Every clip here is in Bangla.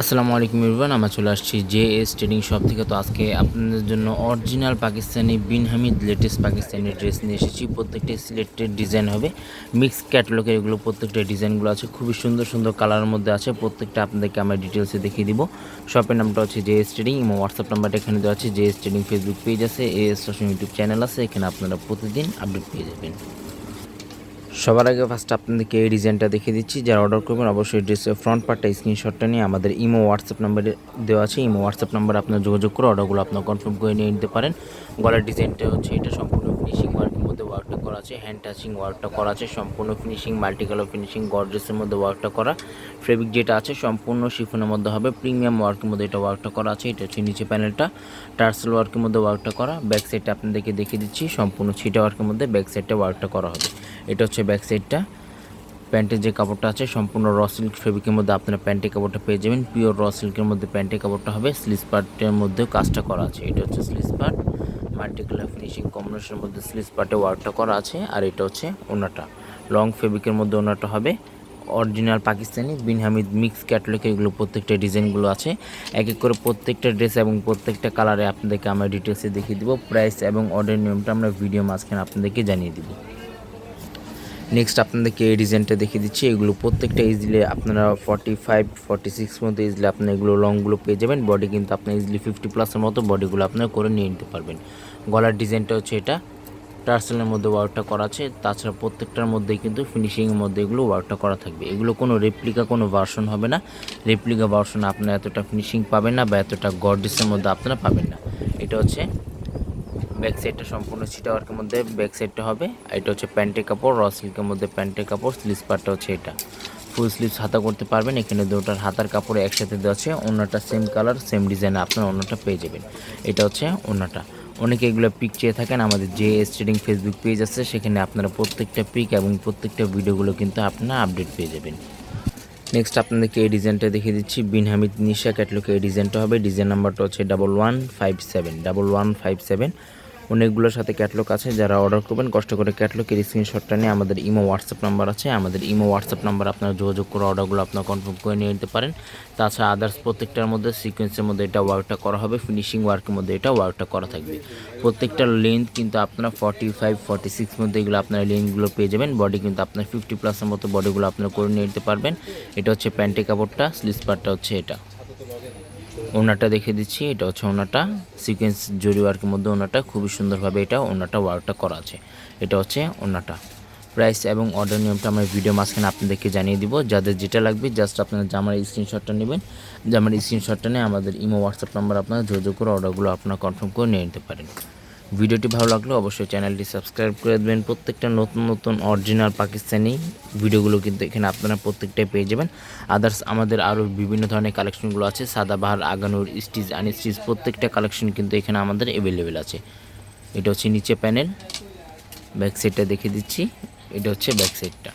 আসসালামু আলাইকুম ইরবান আমরা চলে আসছি জে এস ট্রেডিং শপ থেকে। তো আজকে আপনাদের জন্য original Pakistani Bin Hamid latest Pakistani dress নিয়ে এসেছি। প্রত্যেকটা সিলেক্টেড ডিজাইন হবে। মিক্স ক্যাটালগের এগুলো প্রত্যেকটা ডিজাইনগুলো আছে। খুবই সুন্দর সুন্দর কালারের মধ্যে আছে। প্রত্যেকটা আপনাদেরকে আমরা ডিটেলসে দেখিয়ে দিব। শপের নামটা হচ্ছে জে এস ট্রেডিং এবং হোয়াটসঅ্যাপ নাম্বারটা এখানে দেওয়া আছে। J S trading Facebook page আছে এ এস ইউটিউব চ্যানেল আছে। এখানে আপনারা প্রতিদিন আপডেট পেয়ে যাবেন। সবার আগে ফার্স্ট আপনাদেরকে এই ডিজাইনটা দেখিয়ে দিচ্ছি। যারা অর্ডার করবেন, অবশ্যই ড্রেসের ফ্রন্ট পার্টটা স্ক্রিনশটটা নিয়ে আমাদের ইমো হোয়াটসঅ্যাপ নাম্বারে দেওয়া আছে। ইমো হোয়াটসঅ্যাপ নাম্বার আপনার যোগাযোগ করে অর্ডারগুলো আপনার কনফার্ম করে নিয়ে নিতে পারেন। গলার ডিজাইনটা হচ্ছে এটা সম্পূর্ণ ফিনিশিং ওয়ার্কের মধ্যে ওয়ার্কটা করা আছে হ্যান্ড টাচিং ওয়ার্কটা করা আছে সম্পূর্ণ ফিনিশিং মাল্টি কালার ফিনিশিং গডরেসের মধ্যে ওয়ার্কটা করা। ফেব্রিক যেটা আছে, সম্পূর্ণ শিফনের মধ্যে হবে প্রিমিয়াম ওয়ার্কের মধ্যে এটা ওয়ার্কটা করা আছে, এটা হচ্ছে নিচে প্যানেলটা টার্সেল ওয়ার্কের মধ্যে ওয়ার্কটা করা ব্যাক সাইডটা আপনাদেরকে দেখিয়ে দিচ্ছি, সম্পূর্ণ ছিটা ওয়ার্কের মধ্যে ব্যাক সাইডটা ওয়ার্কটা করা হবে। এটা হচ্ছে ব্যাক সাইডটা প্যান্টের যে কাপড়টা আছে, সম্পূর্ণ র সিল্ক ফেব্রিকের মধ্যে আপনারা প্যান্টের কাপড়টা পেয়ে যাবেন পিওর র সিল্কের মধ্যে প্যান্টের কাপড়টা হবে স্লিস পার্টের মধ্যেও কাজটা করা আছে, এটা হচ্ছে স্লিস পার্ট মাল্টি কালার ফিনিশিং কম্বিনেশনের মধ্যে স্লিস পার্টে ওয়ার্কটা করা আছে, আর এটা হচ্ছে ওনাটা। লং ফেব্রিকের মধ্যে ওনাটা হবে। অরিজিনাল পাকিস্তানি বিন হামিদ মিক্স ক্যাটলগে এগুলো প্রত্যেকটা ডিজাইনগুলো আছে। এক এক করে প্রত্যেকটা ড্রেস এবং প্রত্যেকটা কালারে আপনাদেরকে আমরা ডিটেলসে দেখিয়ে দিব। প্রাইস এবং অর্ডার নিয়মটা আমরা ভিডিও মাঝখানে আপনাদেরকে জানিয়ে দিব। নেক্সট আপনাদেরকে এই ডিজাইনটা দেখিয়ে দিচ্ছি। এগুলো প্রত্যেকটা ইজিলি আপনারা ফর্টি ফাইভ ফর্টি সিক্স মতো ইজিলি আপনার এগুলো লংগুলো পেয়ে যাবেন। বডি কিন্তু আপনার ইজিলি ফিফটি প্লাসের মতো বডিগুলো আপনারা করে নিয়ে নিতে পারবেন। গলার ডিজাইনটা হচ্ছে এটা। টার্সেলের মধ্যে ওয়ার্কটা করা আছে। তাছাড়া প্রত্যেকটার মধ্যেই কিন্তু ফিনিশিংয়ের মধ্যে এগুলো ওয়ার্কটা করা থাকবে। এগুলো কোনো রেপ্লিকা কোনো ভার্সন হবে না। রেপ্লিকা ভার্সন আপনারা এতটা ফিনিশিং পাবেন না বা এতটা গর্ডিসের মধ্যে আপনারা পাবেন না। এটা হচ্ছে ব্যাক সাইডটা সম্পূর্ণ সিটা ওয়ার্কের মধ্যে ব্যাক সাইডটা হবে। এটা হচ্ছে প্যান্টের কাপড় র সিল্কের মধ্যে প্যান্টের কাপড় স্লিভস পার্টটা হচ্ছে এটা। ফুল স্লিভস হাতা করতে পারবেন, এখানে দুটার হাতার কাপড় একসাথে দেওয়া আছে অন্যটা সেম কালার সেম ডিজাইনে আপনার অন্যটা পেয়ে যাবেন। এটা হচ্ছে অন্যটা অনেকে এগুলো পিক চেয়ে থাকেন, আমাদের যে স্টেডিং ফেসবুক পেজ আছে, সেখানে আপনারা প্রত্যেকটা পিক এবং প্রত্যেকটা ভিডিওগুলো কিন্তু আপনারা আপডেট পেয়ে যাবেন। নেক্সট আপনাদেরকে এই ডিজাইনটা দেখিয়ে দিচ্ছি বিন হামিদ নিশা ক্যাটলকে এই ডিজাইনটা হবে। ডিজাইন নাম্বারটা হচ্ছে double one five seven double one five seven অনেকগুলোর সাথে ক্যাটলগ আছে, যারা অর্ডার করবেন, কষ্ট করে ক্যাটলগের স্ক্রিনশটটা নিয়ে আমাদের ইমো হোয়াটসঅ্যাপ নাম্বার আছে। আমাদের ইমো হোয়াটসঅ্যাপ নাম্বার আপনারা যোগাযোগ করে অর্ডারগুলো আপনারা কনফার্ম করে নিয়ে নিতে পারেন। তাছাড়া আদার্স প্রত্যেকটার মধ্যে সিকোয়েন্সের মধ্যে এটা ওয়ার্কটা করা হবে ফিনিশিং ওয়ার্কের মধ্যে এটা ওয়ার্কটা করা থাকবে। প্রত্যেকটার লেন্থ কিন্তু আপনারা ফর্টি ফাইভ ফর্টি সিক্স মধ্যে এগুলো আপনারা লেন্থগুলো পেয়ে যাবেন। বডি কিন্তু আপনার ফিফটি প্লাসের মতো বডিগুলো আপনারা করে নিয়ে নিতে পারবেন। এটা হচ্ছে প্যান্টের কাপড়টা স্লিস পার্টটা হচ্ছে এটা। ওনাটা দেখে দিচ্ছি, এটা হচ্ছে ওনাটা সিকোয়েন্স জরি ওয়ার্কের মধ্যে ওনাটা খুবই সুন্দরভাবে এটা ওনাটা ওয়ার্কটা করা আছে। এটা হচ্ছে ওনাটা প্রাইস এবং অর্ডার নিয়মটা আমার ভিডিও মাঝখানে আপনাদেরকে জানিয়ে দিব। যাদের যেটা লাগবে জাস্ট আপনারা জামার স্ক্রিনশটটা নেবেন। জামার স্ক্রিনশটটা নিয়ে আমাদের ইমো হোয়াটসঅ্যাপ নাম্বার আপনারা যোগাযোগ করে অর্ডারগুলো আপনারা কনফার্ম করে নিয়ে নিতে পারেন। ভিডিওটি ভালো লাগলে অবশ্যই চ্যানেলটি সাবস্ক্রাইব করে দেবেন। প্রত্যেকটা নতুন নতুন অরিজিনাল পাকিস্তানি ভিডিওগুলো কিন্তু এখানে আপনারা প্রত্যেকটাই পেয়ে যাবেন। আদার্স আমাদের আরও বিভিন্ন ধরনের কালেকশনগুলো আছে। সাদাবাহার, আগানোর স্টিচ আনস্টিচ প্রত্যেকটা কালেকশন কিন্তু এখানে আমাদের অ্যাভেলেবেল আছে। এটা হচ্ছে নিচে প্যানেল ব্যাক সাইডটা দেখে দিচ্ছি। এটা হচ্ছে ব্যাক সাইডটা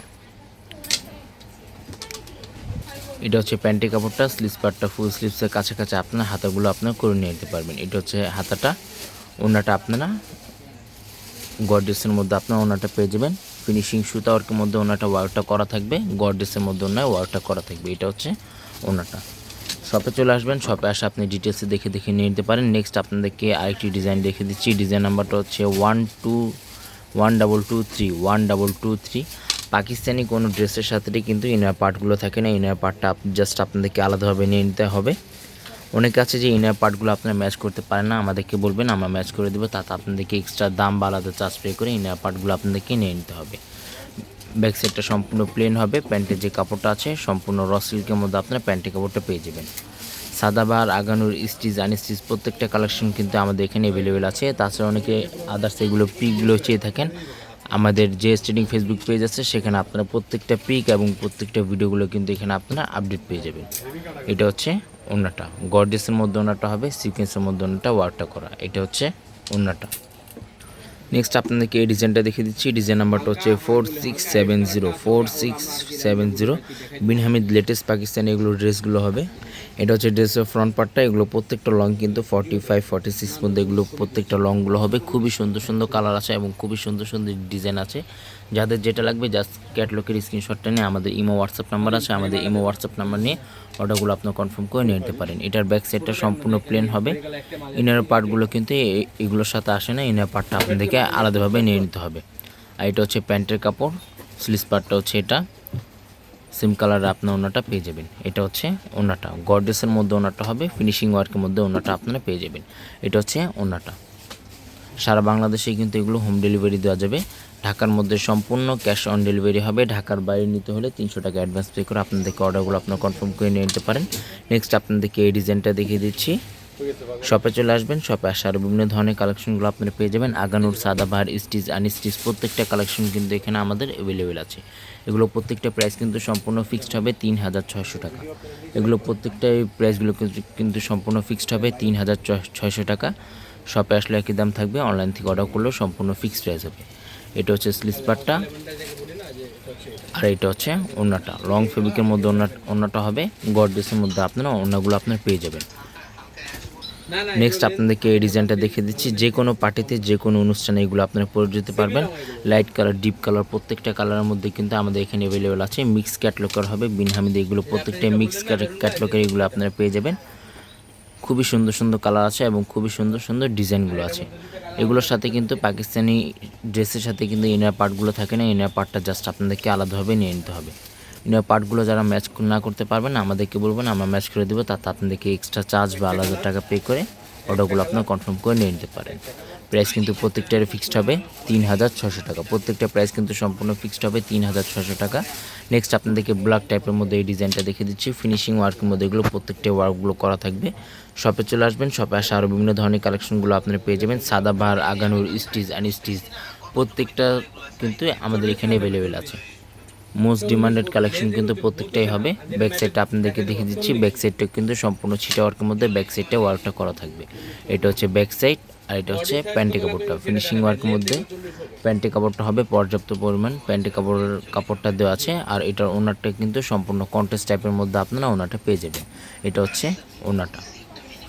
এটা হচ্ছে প্যান্টের কাপড়টা স্লিভস পার্টটা ফুল স্লিভসের কাছে কাছে আপনার হাতাগুলো আপনার করে নিয়ে যেতে পারবেন। এটা হচ্ছে হাতাটা। ওনাটা আপনারা গডরেসের মধ্যে আপনার ওনাটা পেয়ে যাবেন। ফিনিশিং সুতা মধ্যে ওনাটা ওয়ার্কটা করা থাকবে। গডরেসের মধ্যে ওনার ওয়ার্কটা করা থাকবে। এটা হচ্ছে ওনাটা। শপে চলে আসবেন। শপে আসে আপনি ডিটেলসে দেখে দেখে নিয়ে নিতে পারেন। নেক্সট আপনাদেরকে আরেকটি ডিজাইন দেখে দিচ্ছি। ডিজাইন নাম্বারটা হচ্ছে one two one double two three one double two three Pakistani কোনো ড্রেসের সাথে কিন্তু ইনার পার্টগুলো থাকে না। ইনার পার্টটা জাস্ট আপনাদেরকে আলাদাভাবে নিয়ে নিতে হবে। অনেকে আছে যে ইনার পার্টগুলো আপনারা ম্যাচ করতে পারেন না, আমাদেরকে বলবেন, আমরা ম্যাচ করে দেবো, তাতে আপনাদেরকে এক্সট্রা দাম বা আলাদা চার্জ পে করে ইনার পার্টগুলো আপনাদেরকে নিয়ে নিতে হবে। ব্যাক সাইডটা সম্পূর্ণ প্লেন হবে, প্যান্টের যে কাপড়টা আছে, সম্পূর্ণ র সিল্কের মধ্যে আপনারা প্যান্টের কাপড়টা পেয়ে যাবেন। সাদাবার আগানোর স্টিচ আনস্টিচ প্রত্যেকটা কালেকশন কিন্তু আমাদের এখানে অ্যাভেলেবেল আছে। তাছাড়া অনেকে আদার্স এগুলো পিকগুলো চেয়ে থাকেন। আমাদের যে স্টেডিং ফেসবুক পেজ আছে, সেখানে আপনারা প্রত্যেকটা পিক এবং প্রত্যেকটা ভিডিওগুলো কিন্তু এখানে আপনারা আপডেট পেয়ে যাবেন। এটা হচ্ছে ওনাটা গর্ডেসের মধ্যে ওনাটা হবে, সিকোয়েন্সের মধ্যে ওনাটা ওয়ার্কটা করা, এটা হচ্ছে ওনাটা নেক্সট আপনাদেরকে এই ডিজাইনটা দেখিয়ে দিচ্ছি ডিজাইন নাম্বারটা হচ্ছে four six seven zero four six seven zero Bin Hamid latest Pakistani এগুলো ড্রেসগুলো হবে। এটা হচ্ছে ড্রেসের ফ্রন্ট পার্টটা এগুলো প্রত্যেকটা লং কিন্তু ফর্টি ফাইভ ফর্টি সিক্স মধ্যে এগুলো প্রত্যেকটা লংগুলো হবে। খুবই সুন্দর সুন্দর কালার আছে এবং খুবই সুন্দর সুন্দর ডিজাইন আছে। যাদের যেটা লাগবে জাস্ট ক্যাটলগের স্ক্রিনশটটা নিয়ে আমাদের ইমো হোয়াটসঅ্যাপ নাম্বার আছে, আমাদের ইমো হোয়াটসঅ্যাপ নাম্বার নিয়ে অর্ডারগুলো আপনার কনফার্ম করে নিয়ে নিতে পারেন। এটার ব্যাক সাইডটা সম্পূর্ণ প্লেন হবে। ইনার পার্টগুলো কিন্তু এগুলোর সাথে আসে না ইনার পার্টটা আপনাদেরকে আলাদাভাবে নিয়ে নিতে হবে। আর এটা হচ্ছে প্যান্টের কাপড় স্লিস পার্টটা হচ্ছে এটা। সিম কালার আপনার ওনাটা পেয়ে যাবেন। এটা হচ্ছে ওনাটা। গর্ডেসের মধ্যে ওনাটা হবে ফিনিশিং ওয়ার্কের মধ্যে ওনাটা আপনারা পেয়ে যাবেন। এটা হচ্ছে ওনাটা। সারা বাংলাদেশে কিন্তু এগুলো হোম ডেলিভারি দেওয়া যাবে। ঢাকার মধ্যে সম্পূর্ণ ক্যাশ অন ডেলিভারি হবে। ঢাকার বাইরে নিতে হলে তিনশো টাকা অ্যাডভান্স পে করে আপনাদেরকে অর্ডারগুলো আপনার কনফার্ম করে নিয়ে নিতে পারেন। নেক্সট আপনাদেরকে এই ডিজাইনটা দেখিয়ে দিচ্ছি। শপে চলে আসবেন শপে আসার বিভিন্ন ধরনের কালেকশনগুলো আপনারা পেয়ে যাবেন। আগানুর সাদা সাদাবাহার, স্টিচ, আনস্টিচ প্রত্যেকটা কালেকশন কিন্তু এখানে আমাদের অ্যাভেলেবেল আছে। এগুলো প্রত্যেকটা প্রাইস কিন্তু সম্পূর্ণ ফিক্সড হবে তিন হাজার ছয়শো টাকা। এগুলো প্রত্যেকটা প্রাইসগুলো কিন্তু সম্পূর্ণ ফিক্সড হবে তিন হাজার ছয়শো টাকা। শপে আসলে একই দাম থাকবে অনলাইন থেকে অর্ডার করলেও সম্পূর্ণ ফিক্সড প্রাইস হবে। এটা হচ্ছে স্লিপারটা আর এটা হচ্ছে ওড়নাটা লং ফেব্রিকের মধ্যে ওড়না ওড়নাটা হবে গডরেসের মধ্যে আপনারা ওড়নাগুলো আপনারা পেয়ে যাবেন। নেক্সট আপনাদেরকে এই ডিজাইনটা দেখিয়ে দিচ্ছি, যে কোনো পার্টিতে, যে কোনো অনুষ্ঠানে এগুলো আপনারা পরে যেতে পারবেন। লাইট কালার ডিপ কালার প্রত্যেকটা কালারের মধ্যে কিন্তু আমাদের এখানে অ্যাভেলেবেল আছে। মিক্স ক্যাটলকার হবে, বিনহামিদে এগুলো প্রত্যেকটা মিক্স ক্যাটলকার এগুলো আপনারা পেয়ে যাবেন। খুবই সুন্দর সুন্দর কালার আছে এবং খুবই সুন্দর সুন্দর ডিজাইনগুলো আছে। এগুলোর সাথে কিন্তু পাকিস্তানি ড্রেসের সাথে কিন্তু ইনার পার্টগুলো থাকে না ইনার পার্টটা জাস্ট আপনাদেরকে আলাদাভাবে নিয়ে নিতে হবে। ইনার পার্টগুলো যারা ম্যাচ না করতে পারবেন আমাদেরকে বলবেন, আমরা ম্যাচ করে দেবো তাতে আপনাদেরকে এক্সট্রা চার্জ বা আলাদা টাকা পে করে অর্ডারগুলো আপনার কনফার্ম করে নিয়ে নিতে পারেন। প্রাইস কিন্তু প্রত্যেকটার ফিক্সড হবে, তিন হাজার ছশো টাকা। প্রত্যেকটা প্রাইস কিন্তু সম্পূর্ণ ফিক্সড হবে, তিন হাজার ছশো টাকা। নেক্সট আপনাদেরকে ব্ল্যাক টাইপের মধ্যে এই ডিজাইনটা দেখে দিচ্ছি। ফিনিশিং ওয়ার্কের মধ্যে এগুলো প্রত্যেকটা ওয়ার্কগুলো করা থাকবে। শপে চলে আসবেন শপে আসা আরও বিভিন্ন ধরনের কালেকশনগুলো আপনারা পেয়ে যাবেন। Sada Bahar Aghanoor, stitch and stitch প্রত্যেকটা কিন্তু আমাদের এখানে অ্যাভেলেবেল আছে। মোস্ট ডিমান্ডেড কালেকশন কিন্তু প্রত্যেকটাই হবে। ব্যাক সাইডটা আপনাদেরকে দেখে দিচ্ছি। ব্যাক সাইডটা কিন্তু সম্পূর্ণ ছিটা ওয়ার্কের মধ্যে ব্যাক সাইডটা ওয়ার্কটা করা থাকবে। এটা হচ্ছে ব্যাক সাইড আর এটা হচ্ছে প্যান্টি কাপড়টা। ফিনিশিং ওয়ার্কের মধ্যে প্যান্টি কাপড়টা হবে পর্যাপ্ত পরিমাণ। প্যান্টি কাপড়ের কাপড়টা দেওয়া আছে আর এটার ওনারটা কিন্তু সম্পূর্ণ কন্টেস্ট টাইপের মধ্যে আপনারা ওনারটা পেয়ে যাবেন। এটা হচ্ছে ওনারটা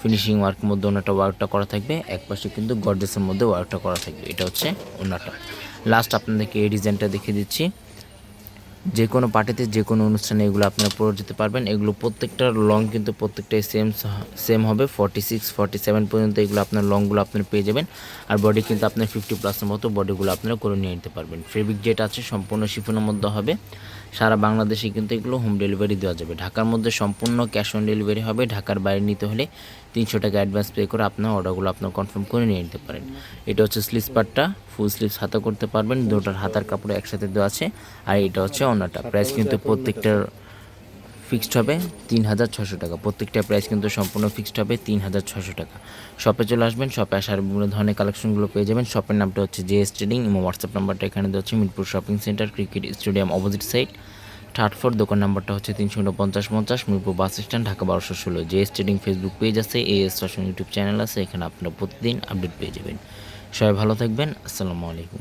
ফিনিশিং ওয়ার্কের মধ্যে ওনারটা ওয়ার্কটা করা থাকবে। এক পাশে কিন্তু গডরেসের মধ্যে ওয়ার্কটা করা থাকবে। এটা হচ্ছে ওনারটা লাস্ট আপনাদেরকে এই ডিজাইনটা দেখিয়ে দিচ্ছি। যে কোনো পার্টিতে, যে কোনো অনুষ্ঠানে এগুলো আপনারা পরে যেতে পারবেন। এগুলো প্রত্যেকটার লং কিন্তু প্রত্যেকটাই সেম সেম হবে। ফর্টি সিক্স ফর্টি সেভেন পর্যন্ত এগুলো আপনার লংগুলো আপনারা পেয়ে যাবেন। আর বডি কিন্তু আপনার ফিফটি প্লাসের মতো বডিগুলো আপনারা করে নিয়ে নিতে পারবেন। ফেব্রিক যেটা আছে, সম্পূর্ণ শিফনের মধ্যে হবে। সারা বাংলাদেশে কিন্তু এগুলো হোম ডেলিভারি দেওয়া যাবে। ঢাকার মধ্যে সম্পূর্ণ ক্যাশ অন ডেলিভারি হবে। ঢাকার বাইরে নিতে হলে তিনশো টাকা অ্যাডভান্স পে করে আপনার অর্ডারগুলো আপনার কনফার্ম করে নিয়ে নিতে পারেন। এটা হচ্ছে স্লিভস পার্টটা ফুল স্লিপস হাতা করতে পারবেন। দুটার হাতার কাপড় একসাথে দেওয়া আছে। আর এটা হচ্ছে অন্যটা প্রাইস কিন্তু প্রত্যেকটার ফিক্সড হবে তিন হাজার ছশো টাকা। প্রত্যেকটা প্রাইস কিন্তু সম্পূর্ণ ফিক্সড হবে তিন হাজার ছশো টাকা। শপে চলে আসবেন শপে আসার বিভিন্ন ধরনের কালেকশনগুলো পেয়ে যাবেন। শপের নামটা হচ্ছে জে এস ট্রেডিং এবং হোয়াটসঅ্যাপ নাম্বারটা এখানে দেওয়া হচ্ছে Mirpur shopping centre cricket stadium opposite side third four দোকান নাম্বারটা হচ্ছে তিনশো উনপঞ্চাশ পঞ্চাশ, মিরপুর বাস স্ট্যান্ড, ঢাকা বারোশো ষোলো। J S trading Facebook page আছে A S fashion YouTube channel আছে, এখানে আপনারা প্রতিদিন আপডেট পেয়ে যাবেন। সবাই ভালো থাকবেন, আসসালামু আলাইকুম।